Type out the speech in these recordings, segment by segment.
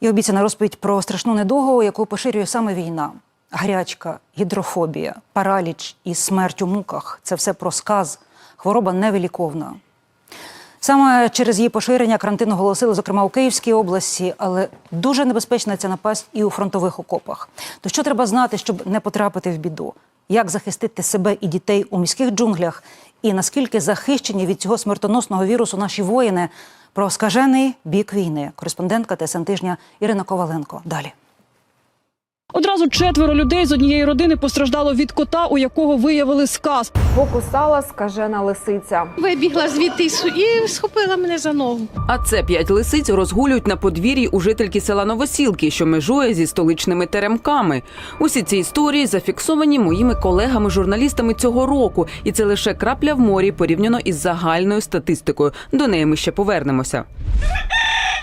І обіцяна розповідь про страшну недугу, яку поширює саме війна. Гарячка, гідрофобія, параліч і смерть у муках це все про сказ. Хвороба невиліковна. Саме через її поширення карантин оголосили, зокрема у Київській області, але дуже небезпечна ця напасть і у фронтових окопах. То що треба знати, щоб не потрапити в біду? Як захистити себе і дітей у міських джунглях? І наскільки захищені від цього смертоносного вірусу наші воїни? Про скажений бік війни. Кореспондентка ТСН тижня Ірина Коваленко. Далі. Одразу четверо людей з однієї родини постраждало від кота, у якого виявили сказ. Покусала скажена лисиця. Вибігла звідти і схопила мене за ногу. А це п'ять лисиць розгулюють на подвір'ї у жительки села Новосілки, що межує зі столичними теремками. Усі ці історії зафіксовані моїми колегами-журналістами цього року, і це лише крапля в морі порівняно із загальною статистикою. До неї ми ще повернемося.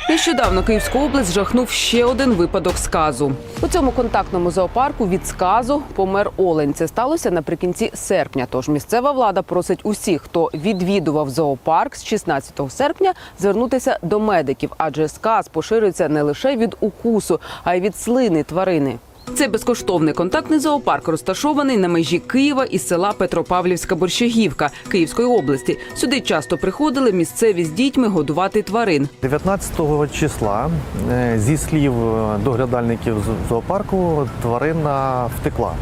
Нещодавно Київську область жахнув ще один випадок сказу. У цьому контактному зоопарку від сказу помер олень. Це сталося наприкінці серпня. Тож місцева влада просить усіх, хто відвідував зоопарк з 16 серпня, звернутися до медиків, адже сказ поширюється не лише від укусу, а й від слини тварини. Це безкоштовний контактний зоопарк, розташований на межі Києва і села Петропавлівська Борщагівка Київської області. Сюди часто приходили місцеві з дітьми годувати тварин. 19 числа, е, зі слів е, доглядальників зоопарку, тварина втекла.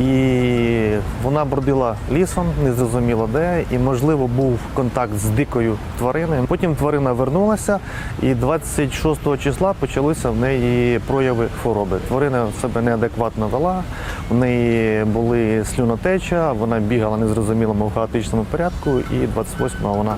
І вона бродила лісом, незрозуміло де, і можливо був контакт з дикою твариною. Потім тварина вернулася, і 26 числа почалися в неї прояви хвороби. Тварина себе неадекватно вела, в неї були слюнотеча, вона бігала незрозумілому хаотичному порядку, і 28-го вона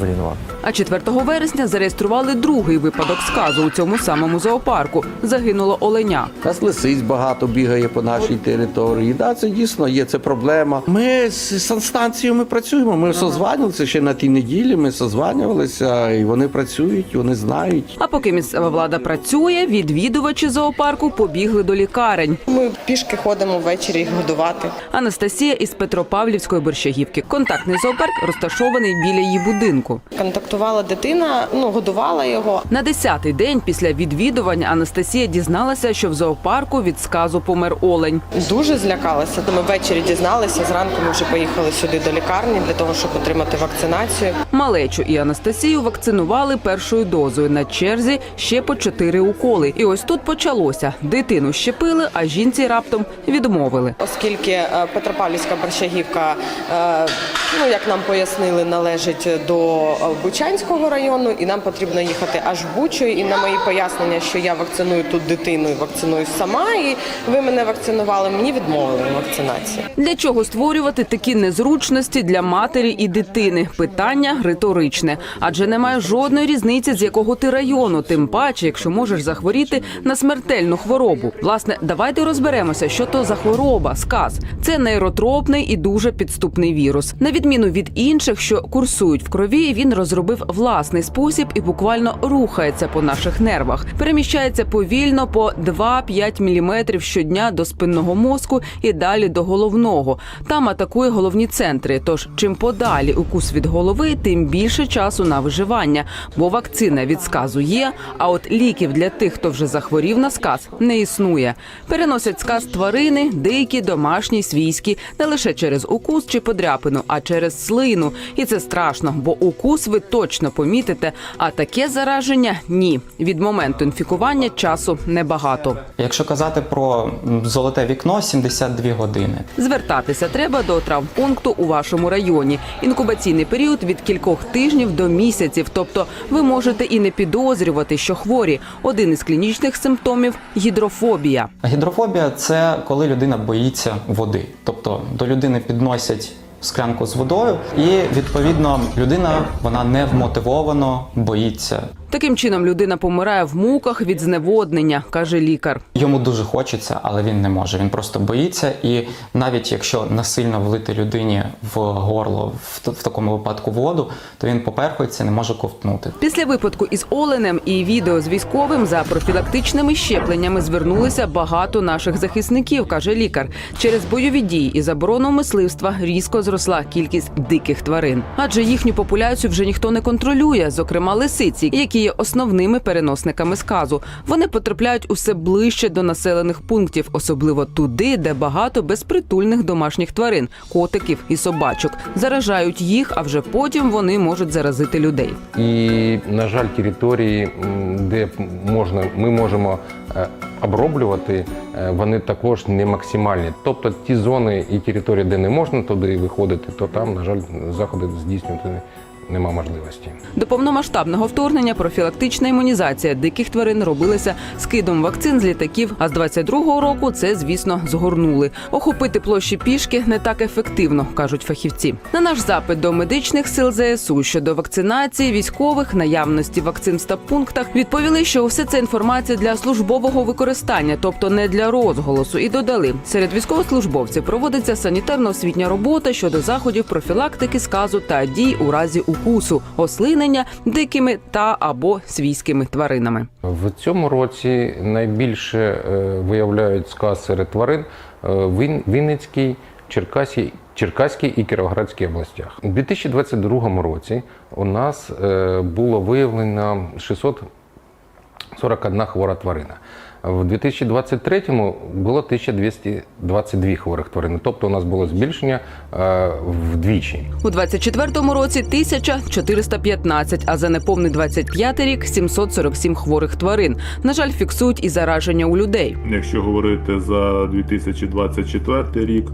загинула. А 4 вересня зареєстрували другий випадок сказу у цьому самому зоопарку. Загинуло оленя. У нас лисиць багато бігає по нашій території. Да, це дійсно є це проблема. Ми з санстанцією ми працюємо. Ми созванювалися ще на тій неділі. Ми созванювалися, і вони працюють, вони знають. А поки місцева влада працює, відвідувачі зоопарку побігли до лікарень. Ми пішки ходимо ввечері їх годувати. Анастасія із Петропавлівської борщагівки. Контактний зоопарк розташований біля її будинку. Контактувала дитина, ну годувала його. На десятий день після відвідування Анастасія дізналася, що в зоопарку від сказу помер олень. Дуже злякалася. Ми ввечері дізналися. Зранку ми вже поїхали сюди до лікарні для того, щоб отримати вакцинацію. Малечу і Анастасію вакцинували першою дозою. На черзі ще по чотири уколи. І ось тут почалося. Дитину щепили, а жінці раптом відмовили. Оскільки е, Петропавлівська борщагівка, е, ну як нам пояснили, належить до Бучанського району, і нам потрібно їхати аж Бучу. І на мої пояснення, що я вакциную тут дитину і вакциную сама, і ви мене вакцинували. Мені відмовили вакцинації. Для чого створювати такі незручності для матері і дитини? Питання риторичне, адже немає жодної різниці, з якого ти району, тим паче, якщо можеш захворіти на смертельну хворобу. Власне, давайте розберемося, що то за хвороба. Сказ це нейротропний і дуже підступний вірус. На відміну від інших, що курсують в крові, він розробив власний спосіб і буквально рухається по наших нервах. Переміщається повільно по 2-5 мм щодня до спинного мозку і далі до головного. Там атакує головні центри. Тож чим подалі укус від голови, тим більше часу на виживання, бо вакцина від сказу є. А от ліків для тих, хто вже захворів на сказ, не існує. Переносять сказ тварини, дикі, домашні, свійські, не лише через укус чи подряпину, а через слину. І це страшно, бо укус ви точно помітите. А таке зараження ні. Від моменту інфікування часу небагато. Якщо казати про золоте вікно, 72 години. Звертатися треба до травмпункту у вашому районі. Інкубаційний період від кількох тижнів до місяців. Тобто ви можете і не підозрювати, що хворі. Один із клінічних симптомів гідрофобія. Гідрофобія це коли людина боїться води. Тобто до людини підносять склянку з водою, і відповідно людина вона не вмотивовано боїться. Таким чином людина помирає в муках від зневоднення, каже лікар. Йому дуже хочеться, але він не може. Він просто боїться, і навіть якщо насильно влити людині в горло в, такому випадку воду, то він поперхується, не може ковтнути. Після випадку із оленем і відео з військовим за профілактичними щепленнями звернулися багато наших захисників, каже лікар. Через бойові дії і заборону мисливства різко зросла кількість диких тварин, адже їхню популяцію вже ніхто не контролює, зокрема лисиці, які є основними переносниками сказу. Вони потрапляють усе ближче до населених пунктів, особливо туди, де багато безпритульних домашніх тварин, котиків і собачок. Заражають їх, а вже потім вони можуть заразити людей. І, на жаль, території, де можна, ми можемо е, оброблювати, е, вони також не максимальні. Тобто ті зони і території, де не можна туди виходити, то там, на жаль, заходи здійснювати нема можливості. До повномасштабного вторгнення профілактична імунізація диких тварин робилася скидом вакцин з літаків. А з 22-го року це, звісно, згорнули. Охопити площі пішки не так ефективно, кажуть фахівці. На наш запит до медичних сил ЗСУ щодо вакцинації військових, наявності вакцин в стаб-пунктах відповіли, що усе це інформація для службового використання, тобто не для розголосу. І додали, серед військовослужбовців проводиться санітарно-освітня робота щодо заходів профілактики сказу та дій у разі укусу, ослинення дикими та або свійськими тваринами. В цьому році найбільше е, виявляють сказ серед тварин е, в Він- Вінницькій, Черкасі, Черкаській і Кіровоградській областях. У 2022 році у нас е, було виявлено 641 хвора тварина. В 2023 було 1222 хворих тварини, тобто у нас було збільшення е, вдвічі. У 24-му році 1415, а за неповний 25-й рік 747 хворих тварин. На жаль, фіксують і зараження у людей. Якщо говорити за 2024 рік,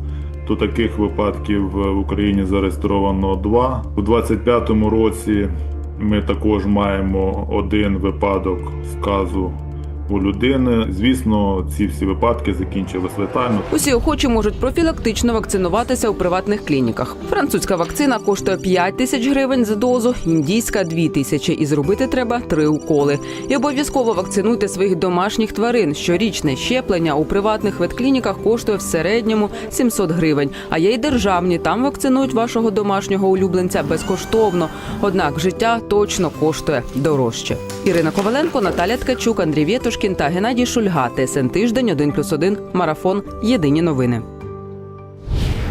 то таких випадків в Україні зареєстровано два. У 2025 році ми також маємо один випадок сказу у людини. Звісно, ці всі випадки закінчились летально. Усі охочі можуть профілактично вакцинуватися у приватних клініках. Французька вакцина коштує 5 тисяч гривень за дозу, індійська 2 тисячі. І зробити треба три уколи. І обов'язково вакцинуйте своїх домашніх тварин. Щорічне щеплення у приватних ветклініках коштує в середньому 700 гривень. А є й державні. Там вакцинують вашого домашнього улюбленця безкоштовно. Однак життя точно коштує дорожче. Ірина Коваленко, Наталя Ткачук, Андрій Вєтушкін та Геннадій Шульга. ТСН тиждень 1+,1, Марафон. Єдині новини.